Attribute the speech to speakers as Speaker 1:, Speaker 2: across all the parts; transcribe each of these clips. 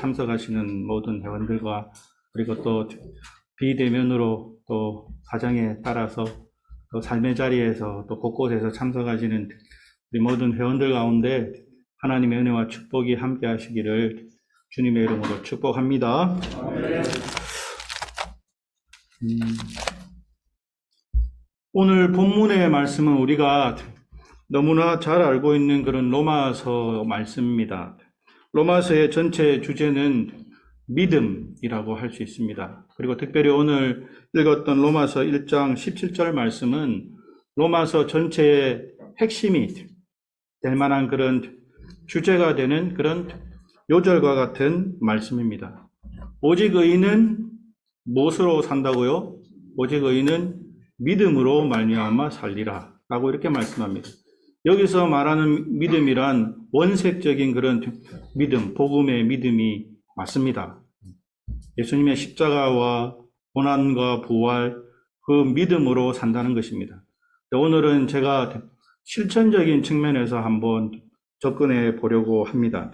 Speaker 1: 참석하시는 모든 회원들과 그리고 또 비대면으로 또 사정에 따라서 또 삶의 자리에서 또 곳곳에서 참석하시는 우리 모든 회원들 가운데 하나님의 은혜와 축복이 함께 하시기를 주님의 이름으로 축복합니다. 음, 오늘 본문의 말씀은 우리가 너무나 잘 알고 있는 그런 로마서 말씀입니다. 로마서의 전체 주제는 믿음이라고 할 수 있습니다. 그리고 특별히 오늘 읽었던 로마서 1장 17절 말씀은 로마서 전체의 핵심이 될 만한 그런 주제가 되는 그런 요절과 같은 말씀입니다. 오직 의인은 무엇으로 산다고요? 오직 의인은 믿음으로 말미암아 살리라 라고 이렇게 말씀합니다. 여기서 말하는 믿음이란 원색적인 그런 믿음, 복음의 믿음이 맞습니다. 예수님의 십자가와 고난과 부활, 그 믿음으로 산다는 것입니다. 오늘은 제가 실천적인 측면에서 한번 접근해 보려고 합니다.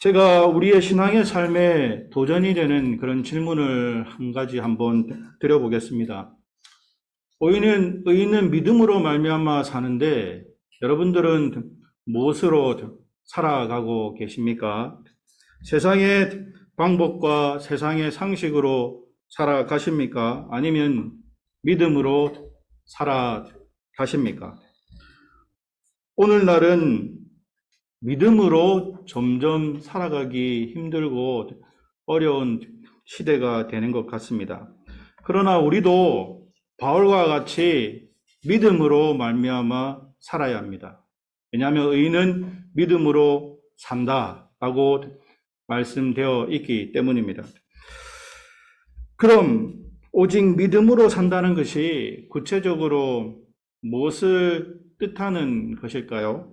Speaker 1: 제가 우리의 신앙의 삶에 도전이 되는 그런 질문을 한 가지 한번 드려보겠습니다. 의인은, 의인은 믿음으로 말미암아 사는데 여러분들은 무엇으로 살아가고 계십니까? 세상의 방법과 세상의 상식으로 살아가십니까? 아니면 믿음으로 살아가십니까? 오늘날은 믿음으로 점점 살아가기 힘들고 어려운 시대가 되는 것 같습니다. 그러나 우리도 바울과 같이 믿음으로 말미암아 살아야 합니다. 왜냐하면 의인은 믿음으로 산다라고 말씀되어 있기 때문입니다. 그럼 오직 믿음으로 산다는 것이 구체적으로 무엇을 뜻하는 것일까요?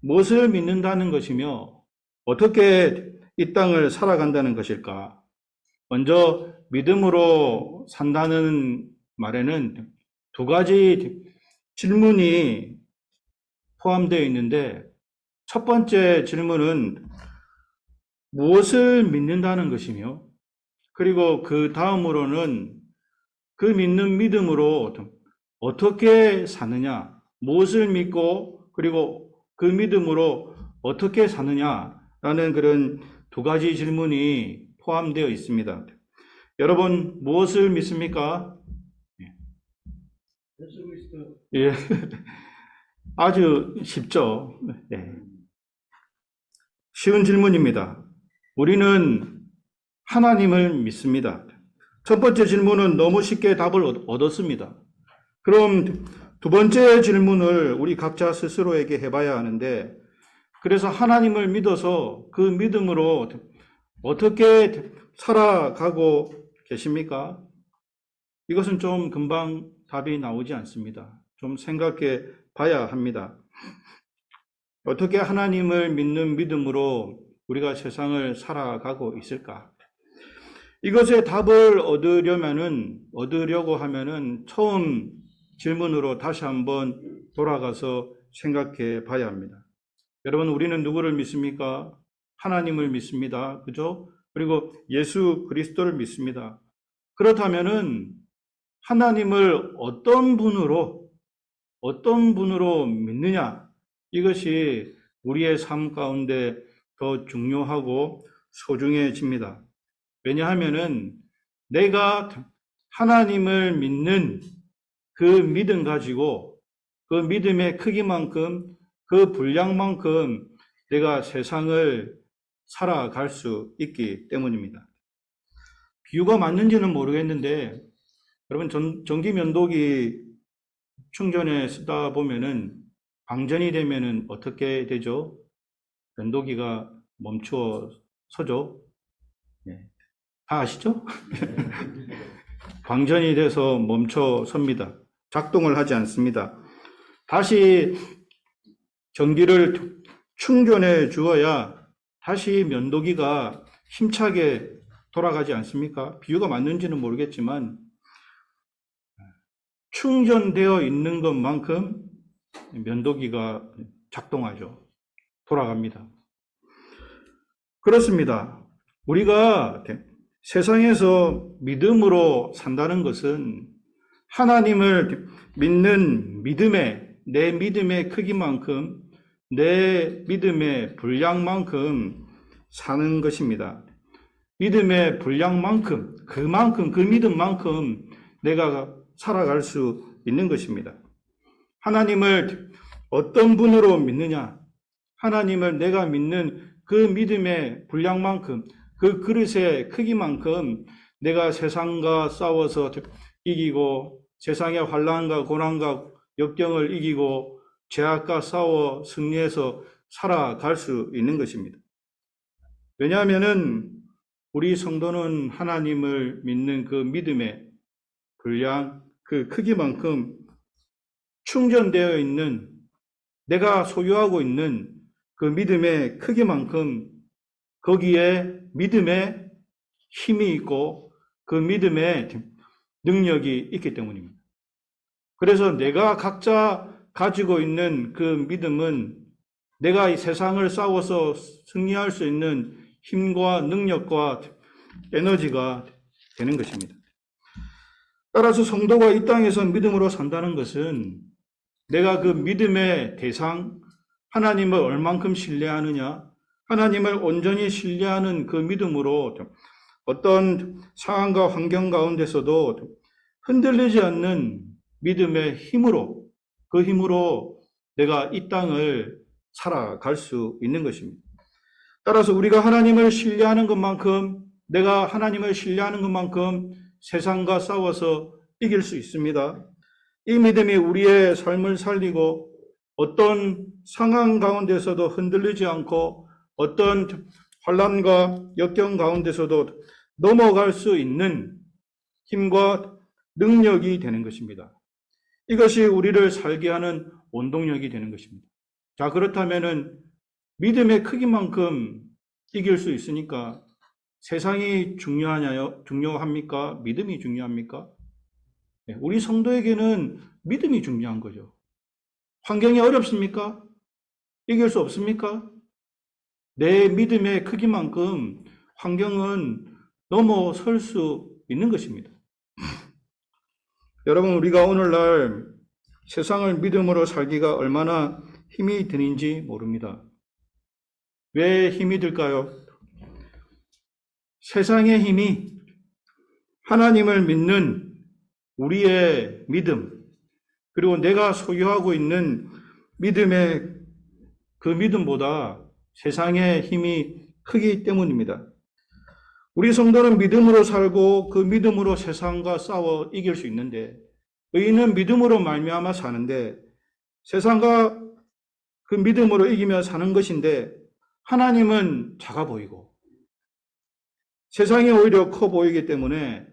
Speaker 1: 무엇을 믿는다는 것이며 어떻게 이 땅을 살아간다는 것일까? 먼저 믿음으로 산다는 말에는 두 가지 질문이 포함되어 있는데 첫 번째 질문은 무엇을 믿는다는 것이며 그리고 그 다음으로는 그 믿는 믿음으로 어떻게 사느냐, 무엇을 믿고 그리고 그 믿음으로 어떻게 사느냐라는 그런 두 가지 질문이 포함되어 있습니다. 여러분 무엇을 믿습니까? 예. 아주 쉽죠. 네. 쉬운 질문입니다. 우리는 하나님을 믿습니다. 첫 번째 질문은 너무 쉽게 답을 얻- 얻었습니다. 그럼 두 번째 질문을 우리 각자 스스로에게 해봐야 하는데, 그래서 하나님을 믿어서 그 믿음으로 어떻게 살아가고 계십니까? 이것은 좀 금방 답이 나오지 않습니다. 좀 생각해 봐야 합니다. 어떻게 하나님을 믿는 믿음으로 우리가 세상을 살아가고 있을까? 이것의 답을 얻으려면은, 얻으려고 하면은 처음 질문으로 다시 한번 돌아가서 생각해 봐야 합니다. 여러분, 우리는 누구를 믿습니까? 하나님을 믿습니다. 그죠? 그리고 예수 그리스도를 믿습니다. 그렇다면은 하나님을 어떤 분으로, 어떤 분으로 믿느냐? 이것이 우리의 삶 가운데 더 중요하고 소중해집니다. 왜냐하면은 내가 하나님을 믿는 그 믿음 가지고 그 믿음의 크기만큼 그 분량만큼 내가 세상을 살아갈 수 있기 때문입니다. 비유가 맞는지는 모르겠는데 여러분 전, 전기 면도기 충전에 쓰다 보면은 방전이 되면은 어떻게 되죠? 면도기가 멈추어 서죠. 네. 다 아시죠? 방전이 돼서 멈춰 섭니다. 작동을 하지 않습니다. 다시 전기를 충전해 주어야 다시 면도기가 힘차게 돌아가지 않습니까? 비유가 맞는지는 모르겠지만 충전되어 있는 것만큼 면도기가 작동하죠. 돌아갑니다. 그렇습니다. 우리가 세상에서 믿음으로 산다는 것은 하나님을 믿는 믿음의 내 믿음의 크기만큼 내 믿음의 분량만큼 사는 것입니다. 믿음의 분량만큼 그만큼 그 믿음만큼 내가 살아갈 수 있는 것입니다. 하나님을 어떤 분으로 믿느냐? 하나님을 내가 믿는 그 믿음의 분량만큼 그 그릇의 크기만큼 내가 세상과 싸워서 이기고 세상의 환란과 고난과 역경을 이기고 죄악과 싸워 승리해서 살아갈 수 있는 것입니다. 왜냐하면은 우리 성도는 하나님을 믿는 그 믿음의 분량, 그 크기만큼 충전되어 있는 내가 소유하고 있는 그 믿음의 크기만큼 거기에 믿음의 힘이 있고 그 믿음의 능력이 있기 때문입니다. 그래서 내가 각자 가지고 있는 그 믿음은 내가 이 세상을 싸워서 승리할 수 있는 힘과 능력과 에너지가 되는 것입니다. 따라서 성도가 이 땅에서 믿음으로 산다는 것은 내가 그 믿음의 대상, 하나님을 얼만큼 신뢰하느냐, 하나님을 온전히 신뢰하는 그 믿음으로 어떤 상황과 환경 가운데서도 흔들리지 않는 믿음의 힘으로, 그 힘으로 내가 이 땅을 살아갈 수 있는 것입니다. 따라서 우리가 하나님을 신뢰하는 것만큼, 내가 하나님을 신뢰하는 것만큼 세상과 싸워서 이길 수 있습니다. 이 믿음이 우리의 삶을 살리고 어떤 상황 가운데서도 흔들리지 않고 어떤 환란과 역경 가운데서도 넘어갈 수 있는 힘과 능력이 되는 것입니다. 이것이 우리를 살게 하는 원동력이 되는 것입니다. 자, 그렇다면은 믿음의 크기만큼 이길 수 있으니까 세상이 중요하냐요? 중요합니까? 믿음이 중요합니까? 네, 우리 성도에게는 믿음이 중요한 거죠. 환경이 어렵습니까? 이길 수 없습니까? 내 믿음의 크기만큼 환경은 넘어설 수 있는 것입니다. 여러분, 우리가 오늘날 세상을 믿음으로 살기가 얼마나 힘이 드는지 모릅니다. 왜 힘이 들까요? 세상의 힘이 하나님을 믿는 우리의 믿음, 그리고 내가 소유하고 있는 믿음의 그 믿음보다 세상의 힘이 크기 때문입니다. 우리 성도는 믿음으로 살고 그 믿음으로 세상과 싸워 이길 수 있는데 의인은 믿음으로 말미암아 사는데 세상과 그 믿음으로 이기며 사는 것인데 하나님은 작아 보이고 세상이 오히려 커 보이기 때문에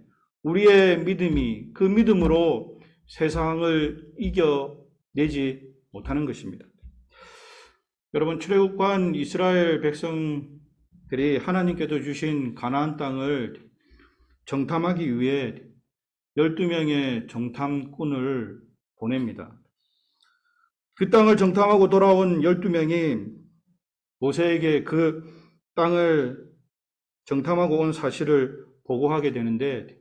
Speaker 1: 우리의 믿음이 그 믿음으로 세상을 이겨내지 못하는 것입니다. 여러분 출애굽관 이스라엘 백성들이 하나님께서 주신 가나안 땅을 정탐하기 위해 12명의 정탐꾼을 보냅니다. 그 땅을 정탐하고 돌아온 12명이 모세에게 그 땅을 정탐하고 온 사실을 보고하게 되는데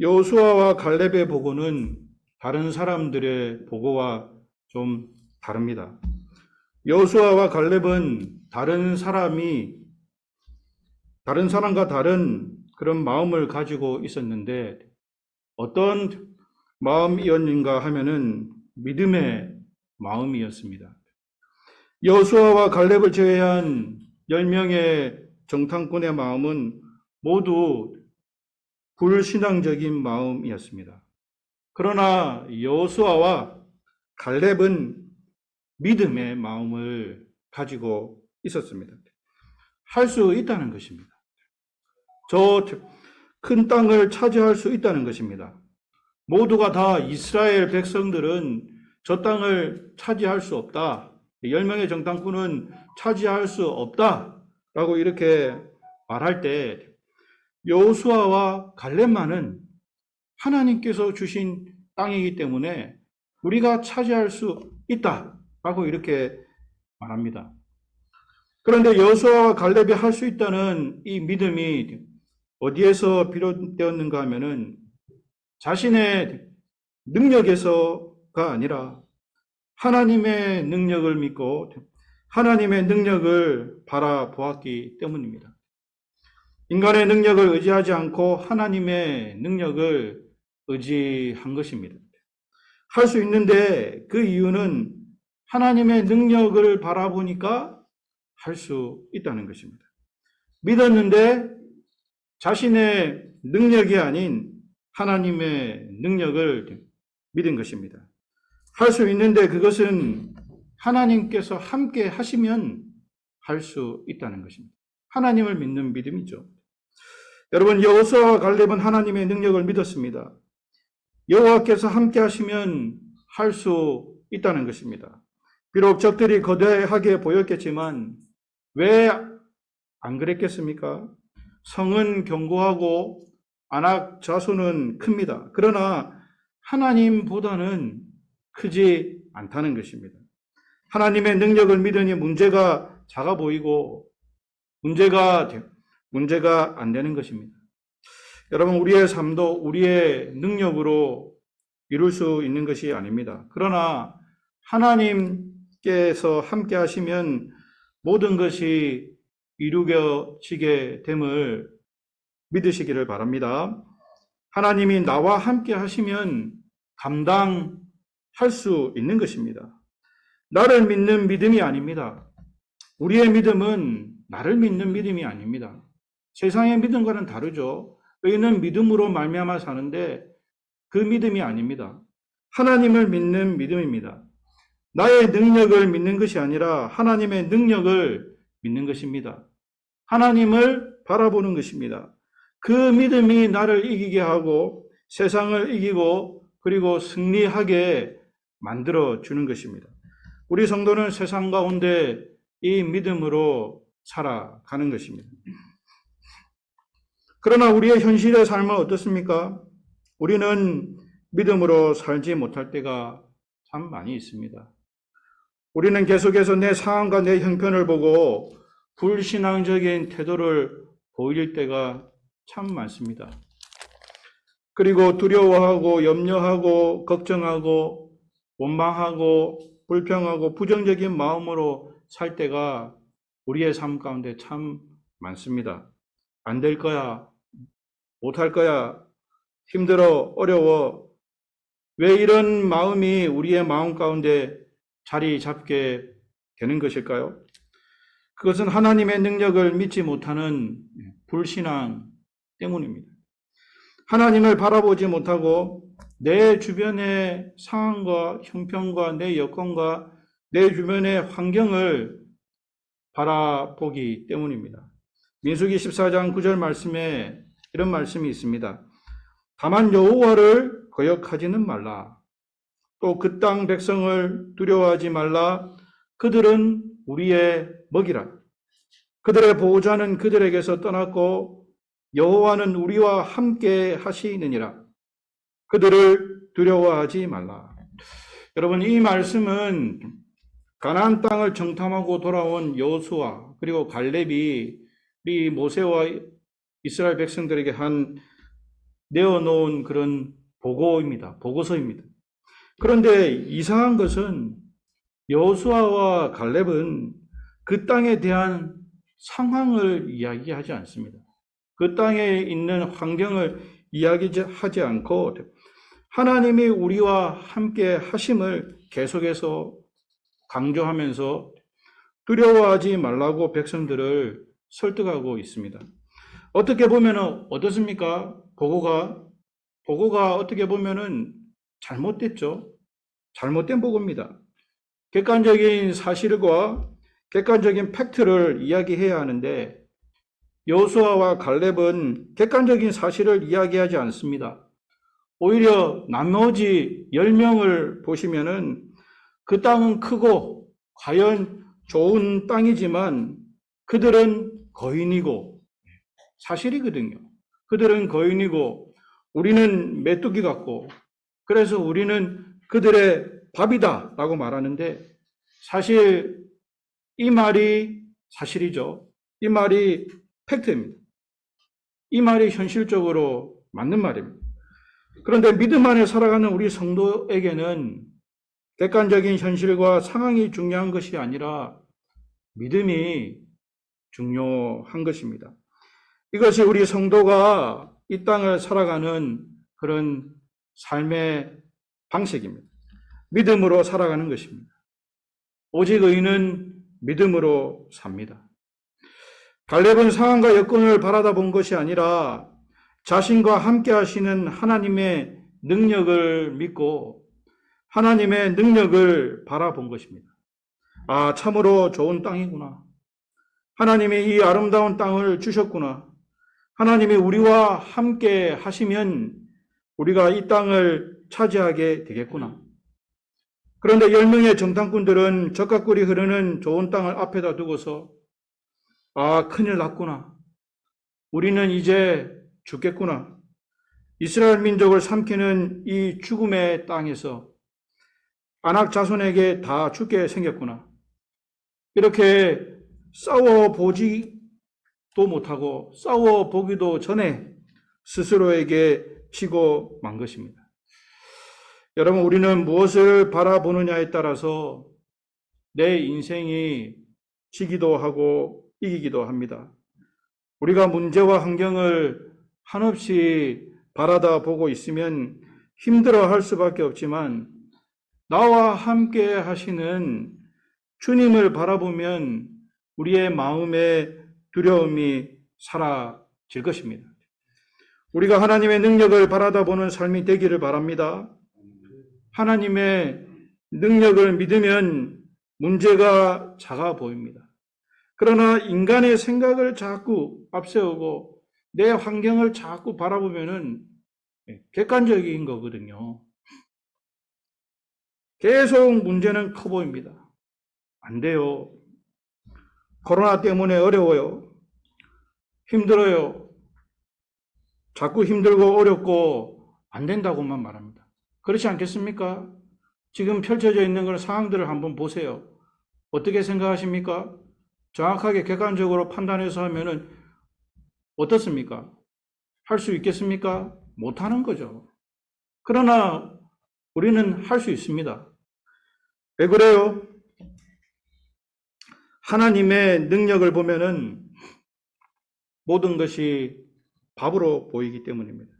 Speaker 1: 여호수아와 갈렙의 보고는 다른 사람들의 보고와 좀 다릅니다. 여호수아와 갈렙은 다른 사람이 다른 사람과 다른 그런 마음을 가지고 있었는데 어떤 마음이었는가 하면은 믿음의 마음이었습니다. 여호수아와 갈렙을 제외한 10명의 정탐꾼의 마음은 모두 불신앙적인 마음이었습니다. 그러나 여호수아와 갈렙은 믿음의 마음을 가지고 있었습니다. 할 수 있다는 것입니다. 저 큰 땅을 차지할 수 있다는 것입니다. 모두가 다 이스라엘 백성들은 저 땅을 차지할 수 없다. 10명의 정탐꾼은 차지할 수 없다. 라고 이렇게 말할 때 여호수아와 갈렙만은 하나님께서 주신 땅이기 때문에 우리가 차지할 수 있다라고 이렇게 말합니다. 그런데 여호수아와 갈렙이 할 수 있다는 이 믿음이 어디에서 비롯되었는가 하면은 자신의 능력에서가 아니라 하나님의 능력을 믿고 하나님의 능력을 바라보았기 때문입니다. 인간의 능력을 의지하지 않고 하나님의 능력을 의지한 것입니다. 할 수 있는데 그 이유는 하나님의 능력을 바라보니까 할 수 있다는 것입니다. 믿었는데 자신의 능력이 아닌 하나님의 능력을 믿은 것입니다. 할 수 있는데 그것은 하나님께서 함께 하시면 할 수 있다는 것입니다. 하나님을 믿는 믿음이죠. 여러분 여호수아와 갈렙은 하나님의 능력을 믿었습니다. 여호와께서 함께 하시면 할 수 있다는 것입니다. 비록 적들이 거대하게 보였겠지만 왜 안 그랬겠습니까? 성은 견고하고 안악 자손은 큽니다. 그러나 하나님보다는 크지 않다는 것입니다. 하나님의 능력을 믿으니 문제가 작아 보이고 문제가 문제가 안 되는 것입니다. 여러분 우리의 삶도 우리의 능력으로 이룰 수 있는 것이 아닙니다. 그러나 하나님께서 함께 하시면 모든 것이 이루어지게 됨을 믿으시기를 바랍니다. 하나님이 나와 함께 하시면 감당할 수 있는 것입니다. 나를 믿는 믿음이 아닙니다. 우리의 믿음은 나를 믿는 믿음이 아닙니다. 세상의 믿음과는 다르죠. 의인은 믿음으로 말미암아 사는데 그 믿음이 아닙니다. 하나님을 믿는 믿음입니다. 나의 능력을 믿는 것이 아니라 하나님의 능력을 믿는 것입니다. 하나님을 바라보는 것입니다. 그 믿음이 나를 이기게 하고 세상을 이기고 그리고 승리하게 만들어 주는 것입니다. 우리 성도는 세상 가운데 이 믿음으로 살아가는 것입니다. 그러나 우리의 현실의 삶은 어떻습니까? 우리는 믿음으로 살지 못할 때가 참 많이 있습니다. 우리는 계속해서 내 상황과 내 형편을 보고 불신앙적인 태도를 보일 때가 참 많습니다. 그리고 두려워하고 염려하고 걱정하고 원망하고 불평하고 부정적인 마음으로 살 때가 우리의 삶 가운데 참 많습니다. 안 될 거야. 못할 거야. 힘들어. 어려워. 왜 이런 마음이 우리의 마음 가운데 자리 잡게 되는 것일까요? 그것은 하나님의 능력을 믿지 못하는 불신앙 때문입니다. 하나님을 바라보지 못하고 내 주변의 상황과 형편과 내 여건과 내 주변의 환경을 바라보기 때문입니다. 민수기 14장 9절 말씀에 이런 말씀이 있습니다. 다만 여호와를 거역하지는 말라. 또 그 땅 백성을 두려워하지 말라. 그들은 우리의 먹이라. 그들의 보호자는 그들에게서 떠났고 여호와는 우리와 함께 하시느니라. 그들을 두려워하지 말라. 여러분 이 말씀은 가나안 땅을 정탐하고 돌아온 여호수아 그리고 갈렙이 이 모세와 이스라엘 백성들에게 한 내어놓은 그런 보고입니다. 보고서입니다. 그런데 이상한 것은 여호수아와 갈렙은 그 땅에 대한 상황을 이야기하지 않습니다. 그 땅에 있는 환경을 이야기하지 않고 하나님이 우리와 함께 하심을 계속해서 강조하면서 두려워하지 말라고 백성들을 설득하고 있습니다. 어떻게 보면 어떻습니까? 보고가 보고가 어떻게 보면은 잘못됐죠. 잘못된 보고입니다. 객관적인 사실과 객관적인 팩트를 이야기해야 하는데 여호수아와 갈렙은 객관적인 사실을 이야기하지 않습니다. 오히려 나머지 10명을 보시면은 그 땅은 크고 과연 좋은 땅이지만 그들은 거인이고 사실이거든요. 그들은 거인이고 우리는 메뚜기 같고 그래서 우리는 그들의 밥이다 라고 말하는데 사실 이 말이 사실이죠. 이 말이 팩트입니다. 이 말이 현실적으로 맞는 말입니다. 그런데 믿음 안에 살아가는 우리 성도에게는 객관적인 현실과 상황이 중요한 것이 아니라 믿음이 중요한 것입니다. 이것이 우리 성도가 이 땅을 살아가는 그런 삶의 방식입니다. 믿음으로 살아가는 것입니다. 오직 의인은 믿음으로 삽니다. 갈렙은 상황과 여건을 바라다 본 것이 아니라 자신과 함께 하시는 하나님의 능력을 믿고 하나님의 능력을 바라본 것입니다. 아, 참으로 좋은 땅이구나. 하나님이 이 아름다운 땅을 주셨구나. 하나님이 우리와 함께 하시면 우리가 이 땅을 차지하게 되겠구나. 그런데 10명의 정탐꾼들은 적과 꿀이 흐르는 좋은 땅을 앞에다 두고서 아, 큰일 났구나. 우리는 이제 죽겠구나. 이스라엘 민족을 삼키는 이 죽음의 땅에서 안악 자손에게 다 죽게 생겼구나. 이렇게 싸워 보지도 못하고 싸워 보기도 전에 스스로에게 치고 만 것입니다. 여러분, 우리는 무엇을 바라보느냐에 따라서 내 인생이 지기도 하고 이기기도 합니다. 우리가 문제와 환경을 한없이 바라다 보고 있으면 힘들어 할 수밖에 없지만 나와 함께 하시는 주님을 바라보면 우리의 마음의 두려움이 사라질 것입니다. 우리가 하나님의 능력을 바라다 보는 삶이 되기를 바랍니다. 하나님의 능력을 믿으면 문제가 작아 보입니다. 그러나 인간의 생각을 자꾸 앞세우고 내 환경을 자꾸 바라보면은 객관적인 거거든요. 계속 문제는 커 보입니다. 안 돼요. 코로나 때문에 어려워요. 힘들어요. 자꾸 힘들고 어렵고 안 된다고만 말합니다. 그렇지 않겠습니까? 지금 펼쳐져 있는 그런 상황들을 한번 보세요. 어떻게 생각하십니까? 정확하게 객관적으로 판단해서 하면은 어떻습니까? 할 수 있겠습니까? 못하는 거죠. 그러나 우리는 할 수 있습니다. 왜 그래요? 하나님의 능력을 보면은 모든 것이 밥으로 보이기 때문입니다.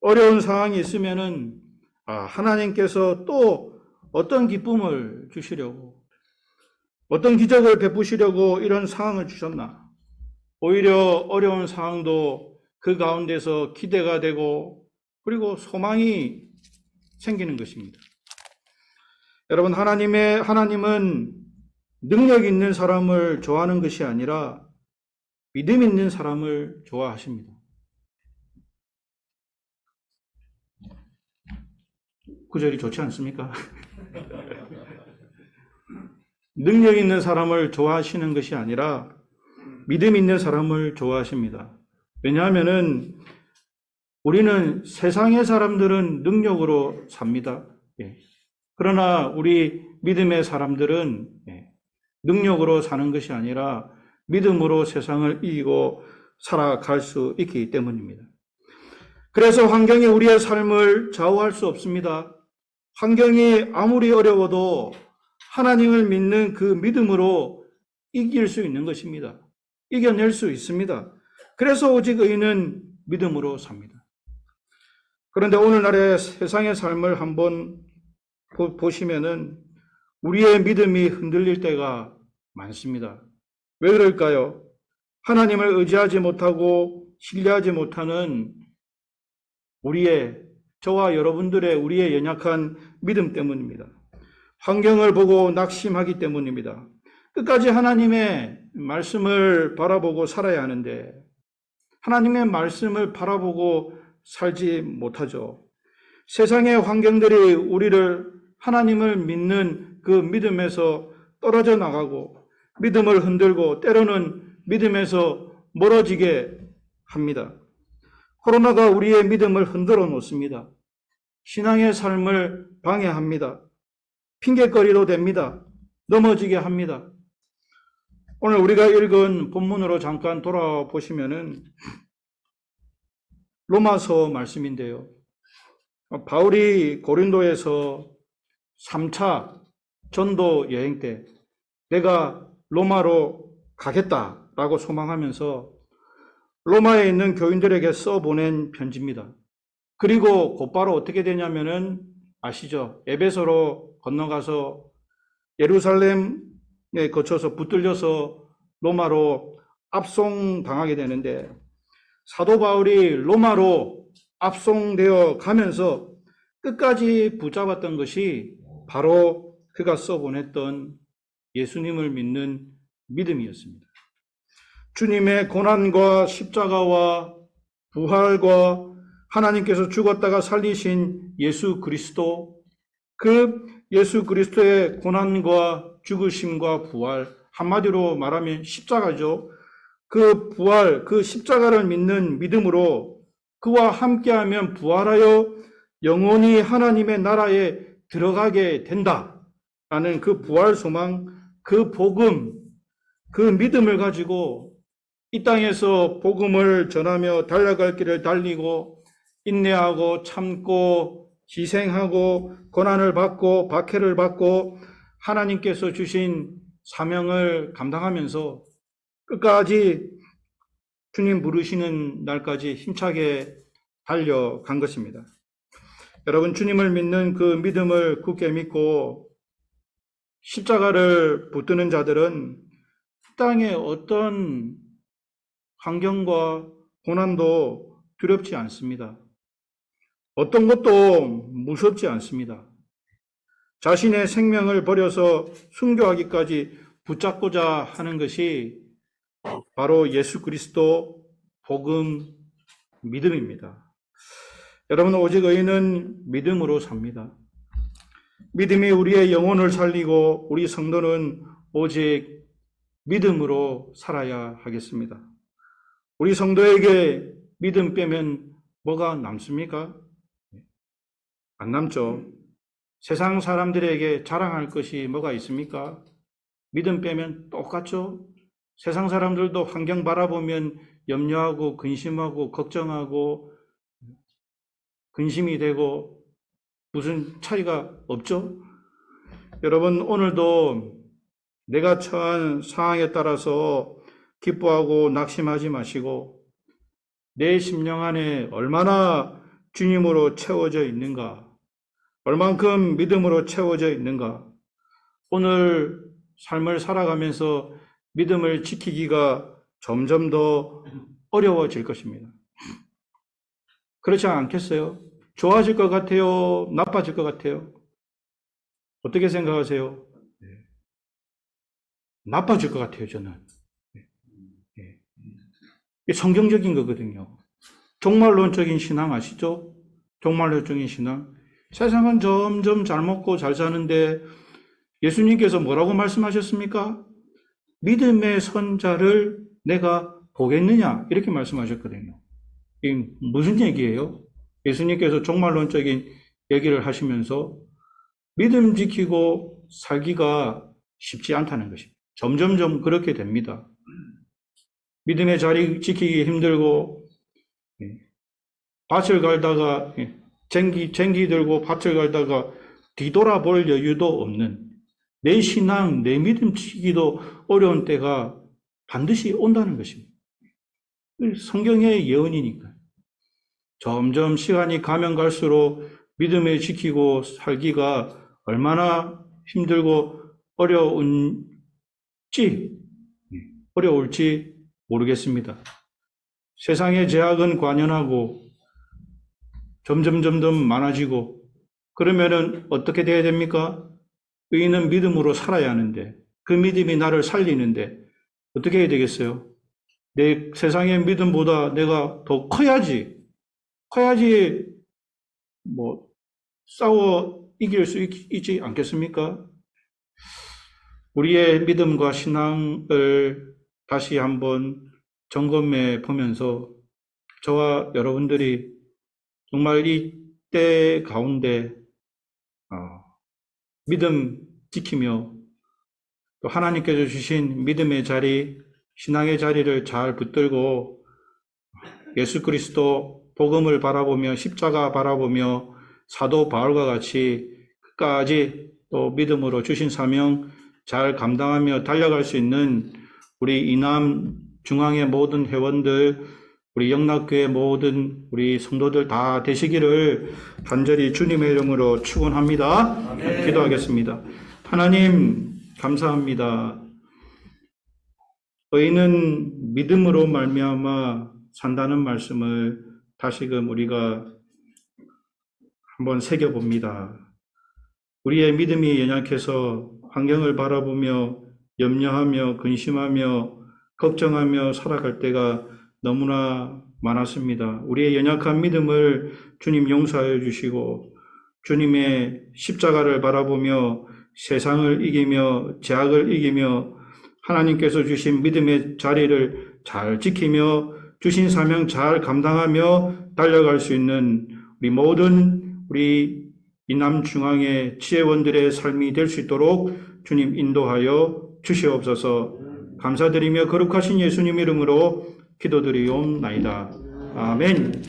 Speaker 1: 어려운 상황이 있으면은 아, 하나님께서 또 어떤 기쁨을 주시려고 어떤 기적을 베푸시려고 이런 상황을 주셨나? 오히려 어려운 상황도 그 가운데서 기대가 되고 그리고 소망이 생기는 것입니다. 여러분, 하나님의, 하나님은 능력 있는 사람을 좋아하는 것이 아니라 믿음 있는 사람을 좋아하십니다. 구절이 좋지 않습니까? 능력 있는 사람을 좋아하시는 것이 아니라 믿음 있는 사람을 좋아하십니다. 왜냐하면은 우리는 세상의 사람들은 능력으로 삽니다. 예. 그러나 우리 믿음의 사람들은 예, 능력으로 사는 것이 아니라 믿음으로 세상을 이기고 살아갈 수 있기 때문입니다. 그래서 환경이 우리의 삶을 좌우할 수 없습니다. 환경이 아무리 어려워도 하나님을 믿는 그 믿음으로 이길 수 있는 것입니다. 이겨낼 수 있습니다. 그래서 오직 의인은 믿음으로 삽니다. 그런데 오늘날의 세상의 삶을 한번 보- 보시면은 우리의 믿음이 흔들릴 때가 많습니다. 왜 그럴까요? 하나님을 의지하지 못하고 신뢰하지 못하는 우리의 저와 여러분들의 우리의 연약한 믿음 때문입니다. 환경을 보고 낙심하기 때문입니다. 끝까지 하나님의 말씀을 바라보고 살아야 하는데 하나님의 말씀을 바라보고 살지 못하죠. 세상의 환경들이 우리를 하나님을 믿는 그 믿음에서 떨어져 나가고 믿음을 흔들고 때로는 믿음에서 멀어지게 합니다. 코로나가 우리의 믿음을 흔들어 놓습니다. 신앙의 삶을 방해합니다. 핑계거리로 됩니다. 넘어지게 합니다. 오늘 우리가 읽은 본문으로 잠깐 돌아보시면은 로마서 말씀인데요. 바울이 고린도에서 3차 전도 여행 때 내가 로마로 가겠다라고 소망하면서 로마에 있는 교인들에게 써보낸 편지입니다. 그리고 곧바로 어떻게 되냐면은 아시죠? 에베소로 건너가서 예루살렘에 거쳐서 붙들려서 로마로 압송당하게 되는데 사도 바울이 로마로 압송되어 가면서 끝까지 붙잡았던 것이 바로 그가 써보냈던 예수님을 믿는 믿음이었습니다. 주님의 고난과 십자가와 부활과 하나님께서 죽었다가 살리신 예수 그리스도, 그 예수 그리스도의 고난과 죽으심과 부활, 한마디로 말하면 십자가죠. 그 부활, 그 십자가를 믿는 믿음으로 그와 함께하면 부활하여 영원히 하나님의 나라에 들어가게 된다. 라는 그 부활 소망, 그 복음, 그 믿음을 가지고 이 땅에서 복음을 전하며 달려갈 길을 달리고 인내하고 참고 희생하고 고난을 받고 박해를 받고 하나님께서 주신 사명을 감당하면서 끝까지 주님 부르시는 날까지 힘차게 달려간 것입니다. 여러분, 주님을 믿는 그 믿음을 굳게 믿고 십자가를 붙드는 자들은 땅의 어떤 환경과 고난도 두렵지 않습니다. 어떤 것도 무섭지 않습니다. 자신의 생명을 버려서 순교하기까지 붙잡고자 하는 것이 바로 예수 그리스도 복음 믿음입니다. 여러분 오직 의인은 믿음으로 삽니다. 믿음이 우리의 영혼을 살리고 우리 성도는 오직 믿음으로 살아야 하겠습니다. 우리 성도에게 믿음 빼면 뭐가 남습니까? 안 남죠. 세상 사람들에게 자랑할 것이 뭐가 있습니까? 믿음 빼면 똑같죠. 세상 사람들도 환경 바라보면 염려하고 근심하고 걱정하고 근심이 되고 무슨 차이가 없죠? 여러분, 오늘도 내가 처한 상황에 따라서 기뻐하고 낙심하지 마시고 내 심령 안에 얼마나 주님으로 채워져 있는가, 얼만큼 믿음으로 채워져 있는가, 오늘 삶을 살아가면서 믿음을 지키기가 점점 더 어려워질 것입니다. 그렇지 않겠어요? 좋아질 것 같아요? 나빠질 것 같아요? 어떻게 생각하세요? 네. 나빠질 것 같아요, 저는. 이게 성경적인 거거든요. 종말론적인 신앙 아시죠? 종말론적인 신앙. 세상은 점점 잘 먹고 잘 사는데 예수님께서 뭐라고 말씀하셨습니까? 믿음의 선자를 내가 보겠느냐? 이렇게 말씀하셨거든요. 이 무슨 얘기예요? 예수님께서 종말론적인 얘기를 하시면서 믿음 지키고 살기가 쉽지 않다는 것입니다. 점점점 그렇게 됩니다. 믿음의 자리 지키기 힘들고 예, 밭을 갈다가 예, 쟁기 쟁기 들고 밭을 갈다가 뒤돌아볼 여유도 없는 내 신앙, 내 믿음 지키기도 어려운 때가 반드시 온다는 것입니다. 성경의 예언이니까. 점점 시간이 가면 갈수록 믿음을 지키고 살기가 얼마나 힘들고 어려운지, 어려울지 모르겠습니다. 세상의 제약은 관연하고 점점 점점 많아지고 그러면은 어떻게 돼야 됩니까? 의인은 믿음으로 살아야 하는데 그 믿음이 나를 살리는데 어떻게 해야 되겠어요? 내 세상의 믿음보다 내가 더 커야지 커야지 뭐 싸워 이길 수 있, 있지 않겠습니까? 우리의 믿음과 신앙을 다시 한번 점검해 보면서 저와 여러분들이 정말 이때 가운데 어, 믿음 지키며 또 하나님께서 주신 믿음의 자리, 신앙의 자리를 잘 붙들고 예수 그리스도 복음을 바라보며 십자가 바라보며 사도 바울과 같이 끝까지 또 믿음으로 주신 사명 잘 감당하며 달려갈 수 있는 우리 이남 중앙의 모든 회원들 우리 영락교회 모든 우리 성도들 다 되시기를 간절히 주님의 이름으로 축원합니다. 기도하겠습니다. 하나님 감사합니다. 의인은 믿음으로 말미암아 산다는 말씀을 다시금 우리가 한번 새겨 봅니다. 우리의 믿음이 연약해서 환경을 바라보며 염려하며 근심하며 걱정하며 살아갈 때가 너무나 많았습니다. 우리의 연약한 믿음을 주님 용서하여 주시고 주님의 십자가를 바라보며 세상을 이기며 제약을 이기며 하나님께서 주신 믿음의 자리를 잘 지키며 주신 사명 잘 감당하며 달려갈 수 있는 우리 모든 우리 이남 중앙의 지혜원들의 삶이 될 수 있도록 주님 인도하여 주시옵소서 감사드리며 거룩하신 예수님 이름으로 기도드리옵나이다. 아멘.